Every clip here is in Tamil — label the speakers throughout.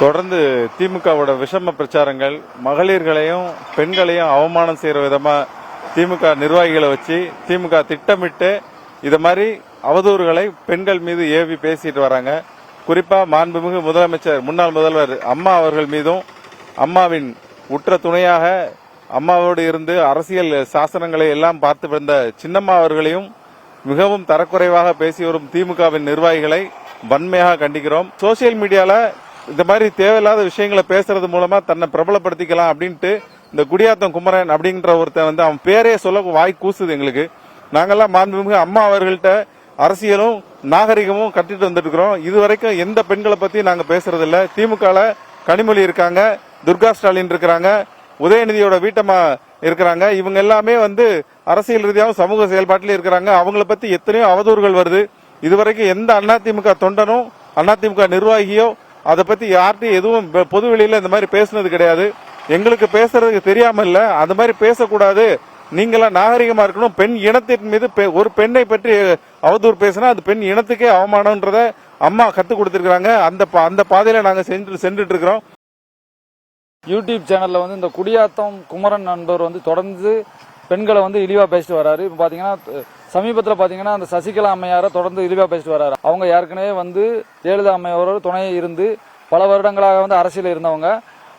Speaker 1: தொடர்ந்து திமுகவோட விஷம பிரச்சாரங்கள் மகளிர்களையும் பெண்களையும் அவமானம் செய்யற விதமா திமுக நிர்வாகிகளை வச்சு திமுக திட்டமிட்டு இத மாதிரி அவதூறுகளை பெண்கள் மீது ஏவி பேசிட்டு வராங்க. குறிப்பா மாண்புமிகு முதலமைச்சர் முன்னாள் முதல்வர் அம்மா அவர்கள் மீதும் அம்மாவின் உற்ற துணையாக அம்மாவோடு இருந்து அரசியல் சாசனங்களை எல்லாம் பார்த்து வந்த சின்னம்மா அவர்களையும் மிகவும் தரக்குறைவாக பேசி வரும் திமுகவின் நிர்வாகிகளை வன்மையாக கண்டிக்கிறோம். சோசியல் மீடியால இந்த மாதிரி தேவையில்லாத விஷயங்களை பேசுறது மூலமா தன்னை பிரபலப்படுத்திக்கலாம் அப்படின்ட்டு இந்த குடியாத்தம் குமரன் அப்படின்ற ஒருத்தன் வந்து அவன் பேரே சொல்ல வாய் கூசுது எங்களுக்கு. நாங்கெல்லாம் மாண்புமிகு அம்மா அவர்கள்ட்ட அரசியலும் நாகரிகமும் கட்டிட்டு வந்துட்டு இதுவரைக்கும் எந்த பெண்களை பத்தி நாங்க பேசுறது இல்ல திமுகல கனிமொழி இருக்காங்க துர்கா ஸ்டாலின் இருக்கிறாங்க உதயநிதியோட வீட்டம்மா இருக்கிறாங்க. இவங்க எல்லாமே வந்து அரசியல் ரீதியாகவும் சமூக செயல்பாட்டிலும் இருக்கிறாங்க. அவங்கள பத்தி எத்தனையோ அவதூறுகள் வருது. இதுவரைக்கும் எந்த அதிமுக தொண்டனும் அதிமுக நிர்வாகியோ அதை பத்தி யார்கிட்டயும் எதுவும் பொது வெளியில இந்த மாதிரி பேசுனது கிடையாது. எங்களுக்கு பேசுறதுக்கு தெரியாம இல்ல. அந்த மாதிரி பேசக்கூடாது. நீங்களாம் நாகரிகமா இருக்கணும். பெண் இனத்தின் மீது பெ- ஒரு பெண்ணை பற்றி அவதூறு பேசினா அது பெண் இனத்துக்கே அவமானம்ன்றத அம்மா கத்து கொடுத்துருக்காங்க அந்த பா- அந்த பாதையில நாங்க சென்று சென்றுட்டு இருக்கிறோம்
Speaker 2: யூடியூப் சேனல்ல வந்து இந்த குடியாத்தம் குமரன் நண்பர் வந்து தொடர்ந்து பெண்களை வந்து இழிவா பேசிட்டு வராரு. இப்போ பாத்தீங்கன்னா சமீபத்தில் பார்த்தீங்கன்னா அந்த சசிகலா அம்மையாரை தொடர்ந்து இழிவாக பேசிட்டு வராரு. அவங்க ஏற்கனவே வந்து ஜெயலலிதா அம்மையாரோட துணையை இருந்து பல வருடங்களாக வந்து அரசியல் இருந்தவங்க.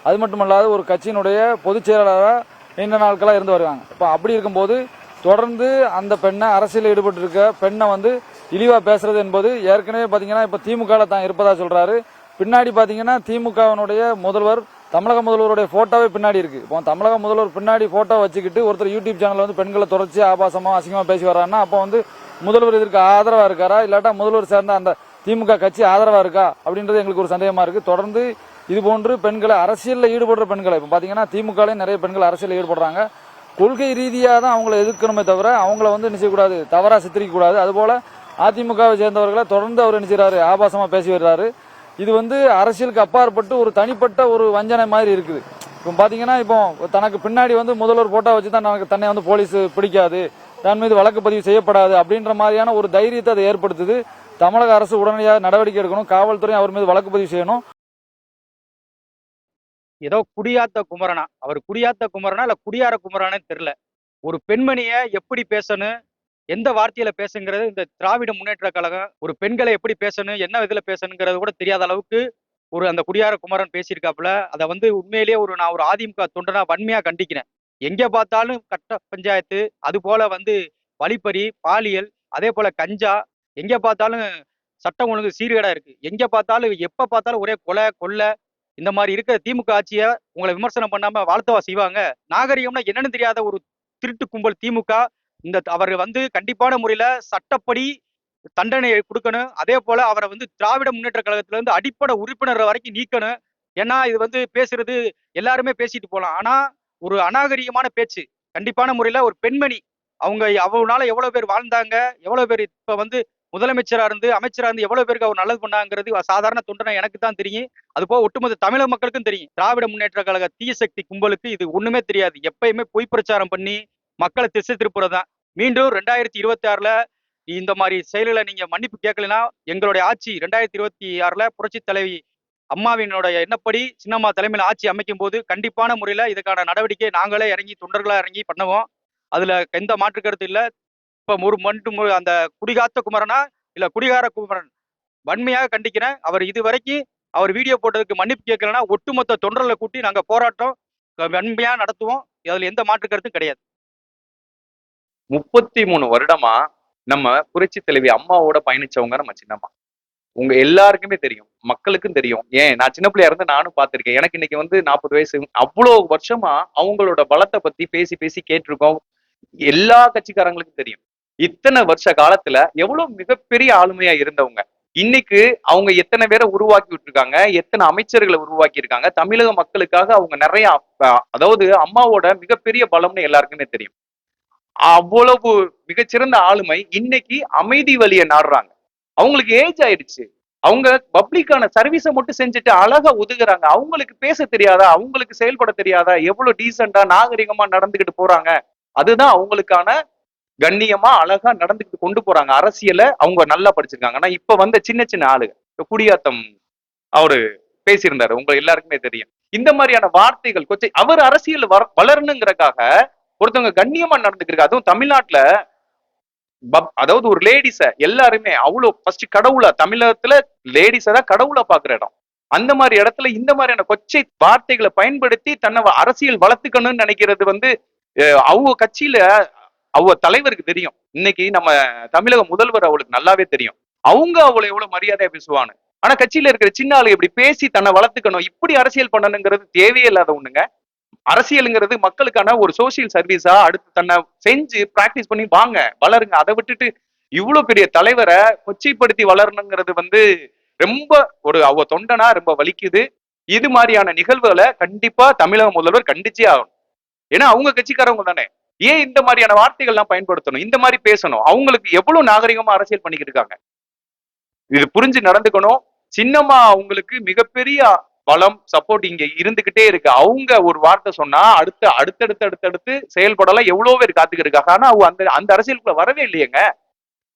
Speaker 2: அது மட்டும் இல்லாத ஒரு கட்சியினுடைய பொதுச் செயலாளராக நீண்ட நாட்களாக இருந்து வருவாங்க. இப்போ அப்படி இருக்கும்போது தொடர்ந்து அந்த பெண்ணை அரசியலில் ஈடுபட்டு இருக்க பெண்ணை வந்து இழிவாக பேசுறது என்பது ஏற்கனவே பார்த்தீங்கன்னா இப்போ திமுகவில் தான் இருப்பதா சொல்கிறாரு பின்னாடி பார்த்தீங்கன்னா திமுகவினுடைய முதல்வர் தமிழக முதல்வருடைய போட்டோவே பின்னாடி இருக்கு. இப்போ தமிழக முதல்வர் பின்னாடி போட்டோ வச்சுக்கிட்டு ஒருத்தர் யூடியூப் சேனல் வந்து பெண்களை தொடர்ச்சி ஆபாசமா அசிங்கமா பேசி வர்றாருன்னா அப்போ வந்து முதல்வர் இதற்கு ஆதரவா இருக்காரா? இல்லாட்டா முதல்வர் சேர்ந்த அந்த திமுக கட்சி ஆதரவா இருக்கா? அப்படின்றது எங்களுக்கு ஒரு சந்தேகமா இருக்கு. தொடர்ந்து இது போன்று பெண்களை அரசியலில் ஈடுபடுற பெண்களை இப்போ பாத்தீங்கன்னா திமுகலையும் நிறைய பெண்கள் அரசியலில் ஈடுபடுறாங்க. கொள்கை ரீதியாக தான் அவங்கள எதிர்க்கணுமே தவிர அவங்கள வந்து என்ன செய்யக்கூடாது? தவறா சித்தரிக்க கூடாது அதுபோல அதிமுகவை சேர்ந்தவர்களை தொடர்ந்து அவர் என்ன ஆபாசமாக ஆபாசமா பேசி வருகிறாரு இது வந்து அரசியலுக்கு அப்பாற்பட்டு ஒரு தனிப்பட்ட ஒரு வஞ்சனை மாதிரி இருக்குது. இப்போ பார்த்தீங்கன்னா இப்போ தனக்கு பின்னாடி வந்து முதல்வர் போட்டோ வச்சு தான் நமக்கு தன்னை வந்து போலீஸ் பிடிக்காது தன் மீது வழக்கு பதிவு செய்யப்படாது அப்படின்ற மாதிரியான ஒரு தைரியத்தை அதை ஏற்படுத்துது. தமிழக அரசு உடனடியாக நடவடிக்கை எடுக்கணும் காவல்துறை அவர் மீது வழக்கு பதிவு செய்யணும்.
Speaker 3: ஏதோ குடியாத்த குமரனா. அவர் குடியாத்த குமரனா இல்ல குடியார குமரனான்னு தெரியல. ஒரு பெண்மணிய எப்படி பேசணும் எந்த வார்த்தையில பேசுங்கிறது இந்த திராவிட முன்னேற்ற கழகம் ஒரு பெண்களை எப்படி பேசணும் என்ன விதத்துல பேசணுங்கிறது கூட தெரியாத அளவுக்கு ஒரு அந்த குடியார குமரன் பேசியிருக்காப்புல. அதை வந்து உண்மையிலேயே ஒரு நான் ஒரு அதிமுக தொண்டனா வன்மையா கண்டிக்கிறேன். எங்க பார்த்தாலும் கட்ட பஞ்சாயத்து அது போல வந்து வழிப்பறி பாலியல் அதே போல கஞ்சா எங்க பார்த்தாலும் சட்டம் ஒழுங்கு சீர்கேடா இருக்கு. எங்க பார்த்தாலும் எப்ப பார்த்தாலும் ஒரே கொலை கொள்ளை இந்த மாதிரி இருக்கிற திமுக ஆட்சியை உங்களை விமர்சனம் பண்ணாம வாழ்த்தவா செய்வாங்க? நாகரிகம்னா என்னன்னு தெரியாத ஒரு திருட்டு கும்பல் திமுக இந்த அவர் வந்து கண்டிப்பான முறையில சட்டப்படி தண்டனை கொடுக்கணும். அதே போல அவரை வந்து திராவிட முன்னேற்ற கழகத்துல இருந்து அடிப்படை உறுப்பினர் வரைக்கும் நீக்கணும். ஏன்னா இது வந்து பேசுறது எல்லாருமே பேசிட்டு போகலாம் ஆனா ஒரு அநாகரிகமான பேச்சு. கண்டிப்பான முறையில ஒரு பெண்மணி. அவங்க அவனால எவ்வளவு பேர் வாழ்ந்தாங்க எவ்வளவு பேர் இப்ப வந்து முதலமைச்சரா இருந்து அமைச்சரா இருந்து எவ்வளவு பேருக்கு அவர் நல்லது பண்ணாங்கிறது சாதாரண தொண்டனை எனக்கு தான் தெரியும். அது போக ஒட்டுமொத்த தமிழக மக்களுக்கும் தெரியும். திராவிட முன்னேற்ற கழக தீய சக்தி கும்பலுக்கு இது ஒண்ணுமே தெரியாது. எப்பயுமே பொய் பிரச்சாரம் பண்ணி மக்களை திசை திருப்புறதுதான் மீண்டும் ரெண்டாயிரத்தி இருபத்தி ஆறுல இந்த மாதிரி செயல்களை நீங்க மன்னிப்பு கேட்கலனா எங்களுடைய ஆட்சி ரெண்டாயிரத்தி இருபத்தி ஆறுல புரட்சி தலைவி அம்மாவினுடைய எண்ணப்படி சின்னம்மா தலைமையில் ஆட்சி அமைக்கும் போது கண்டிப்பான முறையில இதுக்கான நடவடிக்கை நாங்களே இறங்கி தொண்டர்களா இறங்கி பண்ணுவோம். அதுல எந்த மாற்று கருத்து இல்லை. இப்ப ஒரு மண்டும் அந்த குடிகாத்த குமரனா இல்ல குடிகார குமரன் வன்மையாக கண்டிக்கிறேன். அவர் இது வரைக்கும் அவர் வீடியோ போட்டதுக்கு மன்னிப்பு கேட்கலன்னா ஒட்டுமொத்த தொண்டர்களை கூட்டி நாங்கள் போராட்டம் க- நடத்துவோம். அதில் எந்த மாற்று கருத்தும் கிடையாது.
Speaker 4: முப்பத்தி மூணு வருடமா நம்ம புரட்சி தலைவி அம்மாவோட பயணிச்சவங்க நம்ம சின்னம்மா. உங்க எல்லாருக்குமே தெரியும் மக்களுக்கும் தெரியும். ஏன்? நான் சின்ன பிள்ளையா இருந்து நானும் பார்த்திருக்கேன். எனக்கு இன்னைக்கு வந்து நாற்பது வயசு அவ்வளோ வருஷமா அவங்களோட பலத்தை பத்தி பேசி பேசி கேட்டிருக்கோம். எல்லா கட்சிக்காரங்களுக்கும் தெரியும். இத்தனை வருஷ காலத்துல எவ்வளவு மிகப்பெரிய ஆளுமையா இருந்தவங்க. இன்னைக்கு அவங்க எத்தனை பேரை உருவாக்கி விட்டுருக்காங்க எத்தனை அமைச்சர்களை உருவாக்கி இருக்காங்க தமிழக மக்களுக்காக அவங்க நிறைய அதாவது அம்மாவோட மிகப்பெரிய பலம்னு எல்லாருக்குமே தெரியும். அவ்வளவு மிகச்சிறந்த ஆளுமை இன்னைக்கு அமைதி வழியை நாடுறாங்க. அவங்களுக்கு ஏஜ் ஆயிடுச்சு. அவங்க பப்ளிக்கான சர்வீஸை மட்டும் செஞ்சுட்டு அழகா ஒதுக்குறாங்க. அவங்களுக்கு பேச தெரியாதா? அவங்களுக்கு செயல்பட தெரியாதா? எவ்வளவு டீசெண்டா நாகரிகமா நடந்துகிட்டு போறாங்க? அதுதான் அவங்களுக்கான கண்ணியமா அழகா நடந்துக்கிட்டு கொண்டு போறாங்க. அரசியலை அவங்க நல்லா படிச்சிருக்காங்க. ஆனா இப்ப வந்த சின்ன சின்ன ஆளுங்க குடியாத்தம் அவரு பேசியிருந்தாரு. உங்க எல்லாருக்குமே தெரியும். இந்த மாதிரியான வார்த்தைகள் கொச்சை அவர் அரசியல் வளரணுங்கிறக்காக ஒருத்தவங்க கண்ணியமா நடந்துக்கிறாங்க அதுவும் தமிழ்நாட்டுல பப்- அதாவது ஒரு லேடிஸ எல்லாருமே அவ்வளவு ஃபர்ஸ்ட் கடவுளா தமிழகத்துல லேடிஸ தான் கடவுளா பாக்குற இடம். அந்த மாதிரி இடத்துல இந்த மாதிரியான கொச்சை வார்த்தைகளை பயன்படுத்தி தன்னை அரசியல் வளர்த்துக்கணும்னு நினைக்கிறது வந்து அவங்க கட்சியில அவ தலைவருக்கு தெரியும். இன்னைக்கு நம்ம தமிழக முதல்வர் அவளுக்கு நல்லாவே தெரியும். அவங்க அவளை எவ்வளவு மரியாதையா பேசுவான்னு. ஆனா கட்சியில இருக்கிற சின்ன ஆளு இப்படி பேசி தன்னை வளர்த்துக்கணும். இப்படி அரசியல் பண்ணணுங்கிறது தேவையே இல்லாத ஒண்ணுங்க. அரசியலுங்கிறது மக்களுக்கான ஒரு சோசியல் சர்வீஸா அடுத்து தன்னை செஞ்சு பிராக்டிஸ் பண்ணி வாங்க வளருங்க. அதை விட்டுட்டு இவ்வளவு பெரிய தலைவரை கொச்சைப்படுத்தி வளரணுங்கிறது வந்து ரொம்ப ஒரு அவ தொண்டனா ரொம்ப வலிக்குது. இது மாதிரியான நிகழ்வுகளை கண்டிப்பா தமிழக முதல்வர் கண்டிச்சே ஆகணும். ஏன்னா அவங்க கட்சிக்காரவங்க தானே. ஏன் இந்த மாதிரியான வார்த்தைகள்லாம் பயன்படுத்தணும்? இந்த மாதிரி பேசணும். அவங்களுக்கு எவ்வளவு நாகரிகமா அரசியல் பண்ணிக்கிட்டு இருக்காங்க? இது புரிஞ்சு நடந்துக்கணும். சின்னம்மா அவங்களுக்கு மிகப்பெரிய பலம் சப்போர்ட் இங்க இருந்துகிட்டே இருக்கு. அவங்க ஒரு வார்த்தை சொன்னா அடுத்த அடுத்தடுத்து அடுத்தடுத்து செயல்படலாம் எவ்வளவு பேர் காத்துக்கிட்டு இருக்காங்க ஆனா அவங்க அந்த அந்த அரசியலுக்குள்ள வரவே இல்லையங்க.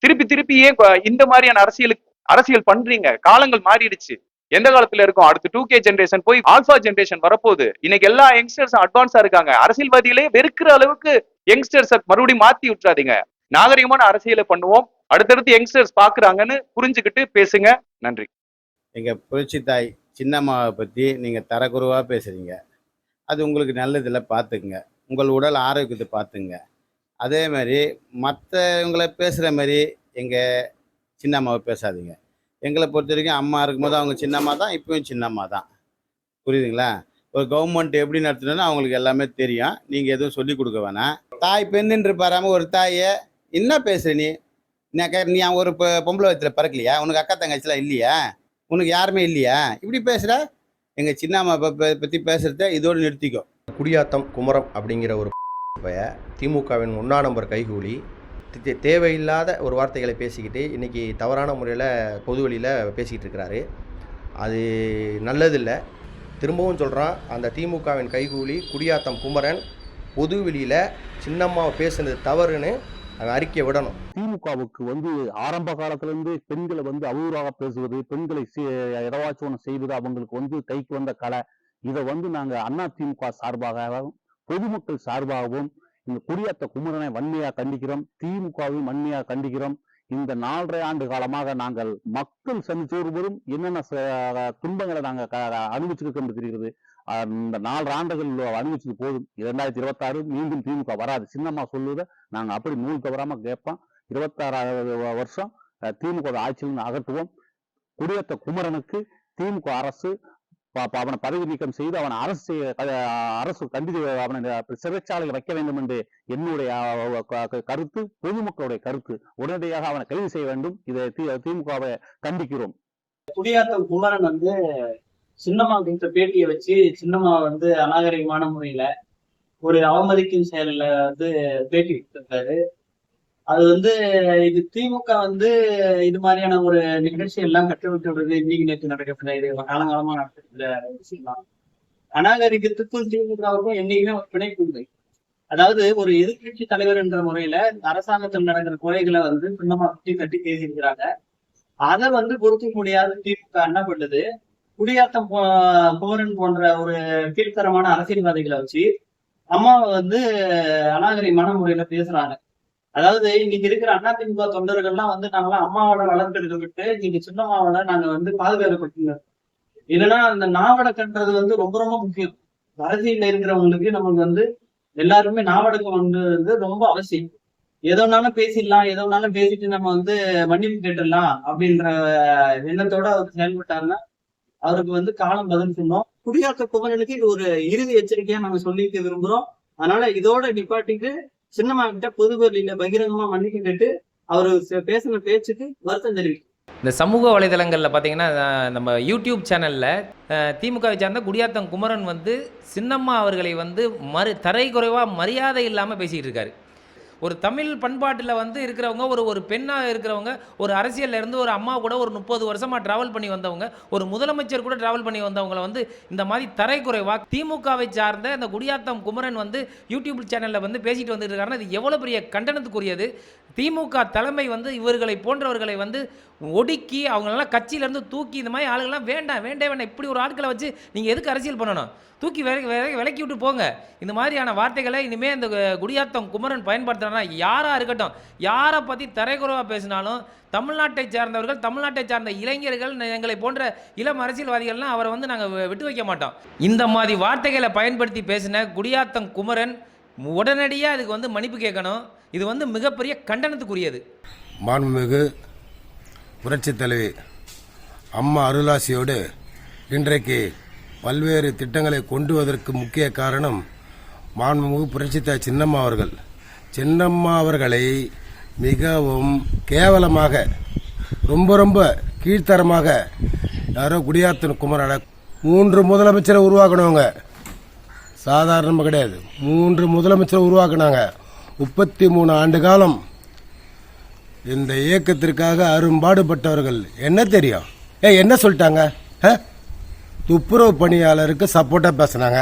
Speaker 4: திருப்பி திருப்பி ஏன் இந்த மாதிரியான அரசியலுக்கு அரசியல் பண்றீங்க? காலங்கள் மாறிடுச்சு. எந்த காலத்துல இருக்கும்? அடுத்து டூ கே ஜென்ரேஷன் போய் ஆல்பா ஜென்ரேஷன் வரப்போகுது. இன்னைக்கு எல்லா யங்ஸ்டர்ஸும் அட்வான்ஸா இருக்காங்க. அரசியல்வாதிகளே வெறுக்கிற அளவுக்கு யங்ஸ்டர்ஸை மறுபடியும் மாத்தி விட்டுறாதீங்க. நாகரிகமான அரசியலை பண்ணுவோம். அடுத்தடுத்து யங்ஸ்டர்ஸ் பாக்குறாங்கன்னு புரிஞ்சுக்கிட்டு பேசுங்க. நன்றி.
Speaker 5: எங்க புரட்சி தாய் சின்னம்மாவை பற்றி நீங்கள் தரக்குறைவாக பேசுகிறீங்க அது உங்களுக்கு நல்லதில் பார்த்துக்குங்க உங்கள் உடல் ஆரோக்கியத்தை பார்த்துங்க அதே மாதிரி மற்றவங்கள பேசுகிற மாதிரி எங்கள் சின்னம்மாவை பேசாதீங்க. எங்களை பொறுத்த வரைக்கும் அம்மா இருக்கும்போது அவங்க சின்னம்மா தான் இப்போயும் சின்னம்மா தான். புரியுதுங்களா? ஒரு கவர்மெண்ட் எப்படி நடத்தணும்னு அவங்களுக்கு எல்லாமே தெரியும். நீங்கள் எதுவும் சொல்லி கொடுக்க வேணாம். தாய் பெண்ணுன்று பாராமல் ஒரு தாயை என்ன பேசுகிற நீ? நீ அக்கா நீ ஒரு பொம்பளை வயத்தில் பிறக்கலையா? உனக்கு அக்கா தங்கச்சிலாம் இல்லையா? உனக்கு யாருமே இல்லையா? இப்படி பேசுகிற எங்கள் சின்னம்மா பற்றி பேசுகிறத இதோடு நிறுத்திக்கோ.
Speaker 6: குடியாத்தம் குமரம் அப்படிங்கிற ஒரு திமுகவின் ஒன்றா நம்பர் கைகூலி தே- தேவையில்லாத ஒரு வார்த்தைகளை பேசிக்கிட்டு இன்றைக்கி தவறான முறையில் பொது வழியில் பேசிக்கிட்டு இருக்கிறாரு. அது நல்லதில்லை. திரும்பவும் சொல்கிறான் அந்த திமுகவின் கைகூலி குடியாத்தம் குமரன் பொது வெளியில் சின்னம்மாவை பேசுனது தவறுன்னு அறிக்கையை அறிக்கை விடணும்.
Speaker 7: திமுகவுக்கு வந்து ஆரம்ப காலத்திலிருந்து பெண்களை வந்து அவதூறாக பேசுவது பெண்களை சி- ஏதாச்சும் செய்வது அவங்களுக்கு வந்து கைக்கு வந்த கலை இதை வந்து நாங்க அண்ணா திமுக சார்பாகவும் பொதுமக்கள் சார்பாகவும் இந்த குடியாத்த குமரனை வன்மையா கண்டிக்கிறோம் திமுகவையும் வன்மையா கண்டிக்கிறோம். இந்த நாலரை ஆண்டு காலமாக நாங்கள் மக்கள் சந்திச்சு ஒருவரும் என்னென்ன துன்பங்களை நாங்கள் க- தெரிகிறது. தெரிகிறது அந்த நாலரை ஆண்டுகள் அனுபவிச்சது போதும். இரண்டாயிரத்தி இருபத்தாறு மீண்டும் திமுக வராது. சின்னம்மா சொல்லுவதை நாங்க அப்படி நூல் தவறாம கேட்போம். இருபத்தாறாவது வருஷம் திமுக ஆட்சியில் அகற்றுவோம். குடியேற்ற குமரனுக்கு திமுக அரசு அவனை பதவி நீக்கம் செய்து அவன் அரசு அரசு கண்டித்து அவனை சிறைச்சாலையில் வைக்க வேண்டும் என்று என்னுடைய க- கருத்து பொதுமக்களுடைய கருத்து. உடனடியாக அவனை கைது செய்ய வேண்டும். இதை திமுகவை கண்டிக்கிறோம்.
Speaker 8: குடியாத்தம் குமரன் வந்து சின்னம்மா கொடுத்த பேட்டியை வச்சு சின்னம்மா வந்து அநாகரிகமான முறையில ஒரு அவமதிக்கும் செயலில் வந்து பேட்டி கொடுத்திருக்காரு அது வந்து இது திமுக வந்து இது மாதிரியான ஒரு நிகழ்ச்சி எல்லாம் கட்டுவிட்டு விடுறது இன்னைக்கு நேற்று நடக்கப்படுற இது காலங்காலமா நடக்கிற விஷயம் தான் அநாகரிகத்துக்கும் திமுகவுக்கும் என்னைக்குமே ஒரு பிணைப்பு இல்லை அதாவது ஒரு எதிர்கட்சி தலைவர் என்ற முறையில அரசாங்கத்தில் நடக்கிற குறைகளை வந்து சின்னமா சுட்டி கட்டி பேசியிருக்கிறாங்க. அதை வந்து பொறுக்க முடியாத திமுக என்ன பண்ணுது? குடியாத்தம் போ- போன்ற ஒரு கீழ்த்தரமான அரசியல்வாதிகளை வச்சு அம்மாவை வந்து அநாகரிகமான முறையில பேசுறாங்க. அதாவது இன்னைக்கு இருக்கிற அண்ணா திமுக தொண்டர்கள்லாம் வந்து நாங்களாம் அம்மாவோட வளர்க்கறதை விட்டு இன்னைக்கு சின்னம்மாவோட நாங்க வந்து பாதுகாக்கப்பட்டுள்ளோம் இல்லைன்னா அந்த நாவடக்கன்றது வந்து ரொம்ப ரொம்ப முக்கியம். அரசியல்ல இருக்கிறவங்களுக்கு நமக்கு வந்து எல்லாருமே நாவடக்கம் வந்து ரொம்ப அவசியம். எதோனாலும் பேசிடலாம் எதோனாலும் பேசிட்டு நம்ம வந்து மன்னிப்பு கேட்டுடலாம் அப்படின்ற எண்ணத்தோட அவர் செயல்பட்டாருன்னா அவருக்கு வந்து காலம் பதில் சொன்னோம். குடியாக்க குமரனுக்கு இது ஒரு இறுதி எச்சரிக்கையா நாங்க சொல்லிக்க விரும்புறோம். அதனால இதோட நிப்பாட்டிட்டு சின்னம்மா கிட்ட பொது பகிரங்கமா மன்னிப்பு கேட்டு அவர் ச- பேசின பேச்சுக்கு வருத்தம் தெரிவிக்கும்
Speaker 9: இந்த சமூக வலைதளங்களில் பார்த்தீங்கன்னா நம்ம யூடியூப் சேனலில் திமுகவை சார்ந்த குடியாத்தம் குமரன் வந்து சின்னம்மா அவர்களை வந்து மறு தரை குறைவாக மரியாதை இல்லாமல் பேசிக்கிட்டு இருக்காரு. ஒரு தமிழ் பண்பாட்டில் வந்து இருக்கிறவங்க ஒரு ஒரு பெண்ணாக இருக்கிறவங்க ஒரு அரசியலில் இருந்து ஒரு அம்மா கூட ஒரு முப்பது வருஷமாக ட்ராவல் பண்ணி வந்தவங்க ஒரு முதலமைச்சர் கூட ட்ராவல் பண்ணி வந்தவங்களை வந்து இந்த மாதிரி தரைக்குறைவா திமுகவை சார்ந்த இந்த குடியாத்தம் குமரன் வந்து யூடியூப் சேனலில் வந்து பேசிட்டு வந்துட்டு இருக்காருன்னா இது எவ்வளோ பெரிய கண்டனத்துக்குரியது. திமுக தலைமை வந்து இவர்களை போன்றவர்களை வந்து ஒடுக்கி அவங்களெல்லாம் கட்சியிலேருந்து தூக்கி இந்த மாதிரி ஆளுங்கள்லாம் வேண்டாம் வேண்டே வேண்டாம். இப்படி ஒரு ஆட்களை வச்சு நீங்கள் எதுக்கு அரசியல் பண்ணணும்? தூக்கி விலை விலை விலக்கி விட்டு போங்க. இந்த மாதிரியான வார்த்தைகளை இனிமேல் இந்த குடியாத்தம் குமரன் பயன்படுத்துறானா யாராக இருக்கட்டும் யாரை பற்றி தரைக்குறவாக பேசினாலும் தமிழ்நாட்டை சார்ந்தவர்கள் தமிழ்நாட்டை சார்ந்த இளைஞர்கள் எங்களை போன்ற இளம் அரசியல்வாதிகள்லாம் அவரை வந்து நாங்கள் விட்டு வைக்க மாட்டோம். இந்த மாதிரி வார்த்தைகளை பயன்படுத்தி பேசின குடியாத்தம் குமரன் உடனடியாக அதுக்கு வந்து மன்னிப்பு கேட்கணும். இது வந்து மிகப்பெரிய கண்டனத்துக்குரியது.
Speaker 10: மாண்புமிகு புரட்சித் தலைவி அம்மா அருளாசியோடு இன்றைக்கு பல்வேறு திட்டங்களை கொண்டு வருவதற்கு முக்கிய காரணம் மாண்புமிகு புரட்சித்தாய் சின்னம்மா அவர்கள். சின்னம்மா அவர்களை மிகவும் கேவலமாக ரொம்ப ரொம்ப கீழ்த்தரமாக யாரோ குடியாத்தன் குமரட மூன்று முதலமைச்சரை உருவாக்கணுங்க சாதாரணமாக கிடையாது. மூன்று முதலமைச்சரை உருவாக்குனாங்க. முப்பத்தி மூணு ஆண்டு காலம் இந்த இயக்கத்திற்காக அரும்பாடுபட்டவர்கள் என்ன தெரியும்? ஏ என்ன சொல்லிட்டாங்க? துப்புரவு பணியாளருக்கு சப்போர்ட்டாக பேசுனாங்க.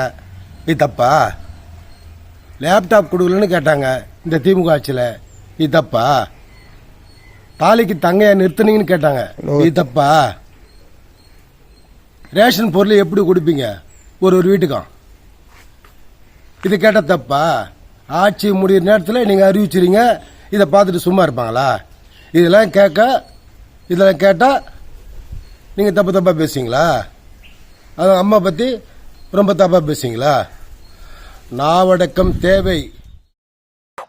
Speaker 10: இது தப்பா? லேப்டாப் கொடுக்கலன்னு கேட்டாங்க இந்த திமுக ஆட்சியில். இது தப்பா? தாலிக்கு தங்கையா நிறுத்துனீங்கன்னு கேட்டாங்க. இது தப்பா? ரேஷன் பொருள் எப்படி கொடுப்பீங்க? ஒரு ஒரு வீட்டுக்கும். இது கேட்ட தப்பா? ஆட்சி முடிகிற நேரத்தில் நீங்கள் அறிவிச்சிருங்க. இதை பார்த்துட்டு சும்மா இருப்பாங்களா? இதெல்லாம் கேட்க இதெல்லாம் கேட்டால் நீங்கள் தப்பு தப்பாக பேசுவீங்களா? அது அம்மா பற்றி ரொம்ப தப்பாக பேசுவீங்களா? நாவடக்கம் தேவை.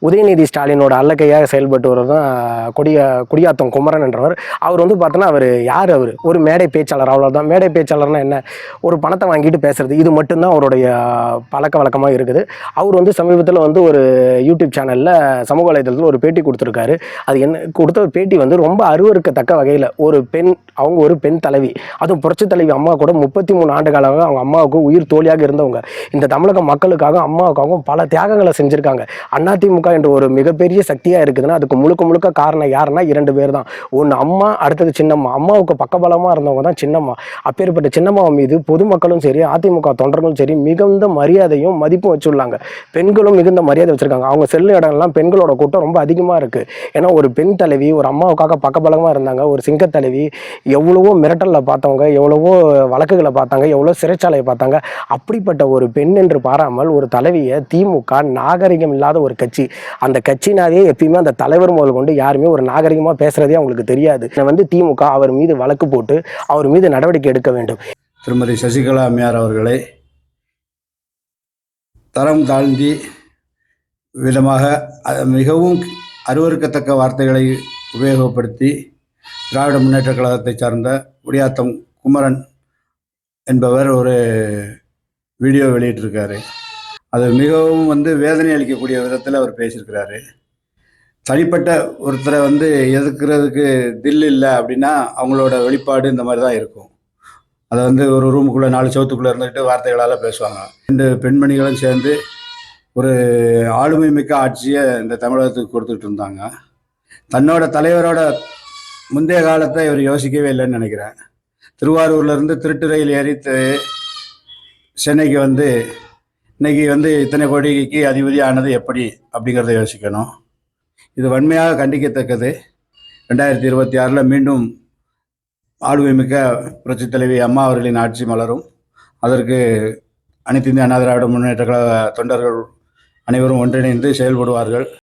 Speaker 11: உதயநிதி ஸ்டாலினோட அல்லக்கையாக செயல்பட்டு வருவது தான் கொடிய குடியாத்தம் குமரன் என்றவர். அவர் வந்து பார்த்தோன்னா அவர் யார் அவர்? ஒரு மேடை பேச்சாளர் அவ்வளோதான் மேடை பேச்சாளர்னா என்ன? ஒரு பணத்தை வாங்கிட்டு பேசுறது. இது மட்டும்தான் அவருடைய பழக்க வழக்கமாக இருக்குது. அவர் வந்து சமீபத்தில் வந்து ஒரு யூடியூப் சேனலில் சமூக வலைதளத்தில் ஒரு பேட்டி கொடுத்துருக்காரு. அது என்ன கொடுத்த பேட்டி வந்து ரொம்ப அருவருக்கத்தக்க வகையில் ஒரு பெண் அவங்க ஒரு பெண் தலைவி. அதுவும் புரட்சி தலைவி அம்மா கூட முப்பத்தி மூணு ஆண்டு காலமாக அவங்க அம்மாவுக்கு உயிர் தோழியாக இருந்தவங்க. இந்த தமிழக மக்களுக்காக அம்மாவுக்காகவும் பல தியாகங்களை செஞ்சுருக்காங்க. அதிமுக என்ற ஒரு மிகப்பெரிய சக்தியாக இருக்குதுன்னா அதுக்கு முழுக்க முழுக்க காரணம் யாருன்னா இரண்டு பேர் தான் ஒன்று அம்மா அடுத்தது சின்னம்மா. அம்மாவுக்கு பக்கபலமாக இருந்தவங்க தான் சின்னம்மா. அப்பேற்பட்ட சின்னம்மா மீது பொதுமக்களும் சரி அதிமுக தொண்டர்களும் சரி மிகுந்த மரியாதையும் மதிப்பும் வச்சுள்ளாங்க பெண்களும் மிகுந்த மரியாதை வச்சுருக்காங்க. அவங்க செல்லும் இடம்லாம் பெண்களோட கூட்டம் ரொம்ப அதிகமாக இருக்குது ஏன்னா ஒரு பெண் தலைவி ஒரு அம்மாவுக்காக பக்கபலமாக இருந்தாங்க. ஒரு சிங்கத்தலைவி எவ்வளவோ மிரட்டலில் பார்த்தவங்க எவ்வளவோ வழக்குகளை பார்த்தாங்க எவ்வளோ சிறைச்சாலையை பார்த்தாங்க. அப்படிப்பட்ட ஒரு பெண் என்று பாராமல் ஒரு தலைவியை திமுக நாகரிகம் இல்லாத ஒரு கட்சி அந்த கட்சினாவே எப்பயுமே அந்த தலைவர் முதல் கொண்டு யாருமே ஒரு நாகரிகமாக பேசுறதே அவங்களுக்கு தெரியாது. வந்து திமுக அவர் மீது வழக்கு போட்டு அவர் மீது நடவடிக்கை எடுக்க வேண்டும்.
Speaker 5: திருமதி சசிகலா அம்மையார் அவர்களை தரம் தாழ்ந்தி விதமாக மிகவும் அருவருக்கத்தக்க வார்த்தைகளை உபயோகப்படுத்தி திராவிட முன்னேற்ற கழகத்தை சார்ந்த குடியாத்தம் குமரன் என்பவர் ஒரு வீடியோ வெளியிட்டிருக்காரு. அது மிகவும் வந்து வேதனை அளிக்கக்கூடிய விதத்தில் அவர் பேசியிருக்கிறாரு. தனிப்பட்ட ஒருத்தரை வந்து எதுக்குறதுக்கு தில் இல்லை அப்படின்னா அவங்களோட வெளிப்பாடு இந்த மாதிரி தான் இருக்கும். அதை வந்து ஒரு ரூமுக்குள்ளே நாலு சவுத்துக்குள்ளே இருந்துக்கிட்டு வார்த்தைகளால் பேசுவாங்க. ரெண்டு பெண்மணிகளும் சேர்ந்து ஒரு ஆளுமை மிக்க ஆட்சியை இந்த தமிழகத்துக்கு கொடுத்துட்டு இருந்தாங்க. தன்னோட தலைவரோட முந்தைய காலத்தை இவர் யோசிக்கவே இல்லைன்னு நினைக்கிறேன். திருவாரூர்லேருந்து திருட்டு ரயில் ஏறி சென்னைக்கு வந்து இன்னைக்கு வந்து இத்தனை கோடிக்கு அதிபதி ஆனது எப்படி அப்படிங்கிறத யோசிக்கணும். இது வன்மையாக கண்டிக்கத்தக்கது. ரெண்டாயிரத்தி இருபத்தி ஆறில் மீண்டும் ஆளுமைமிக்க புரட்சி தலைவி அம்மா அவர்களின் ஆட்சி மலரும். அதற்கு அனைத்து இந்திய அண்ணா திராவிட முன்னேற்ற கழக தொண்டர்கள் அனைவரும் ஒன்றிணைந்து செயல்படுவார்கள்.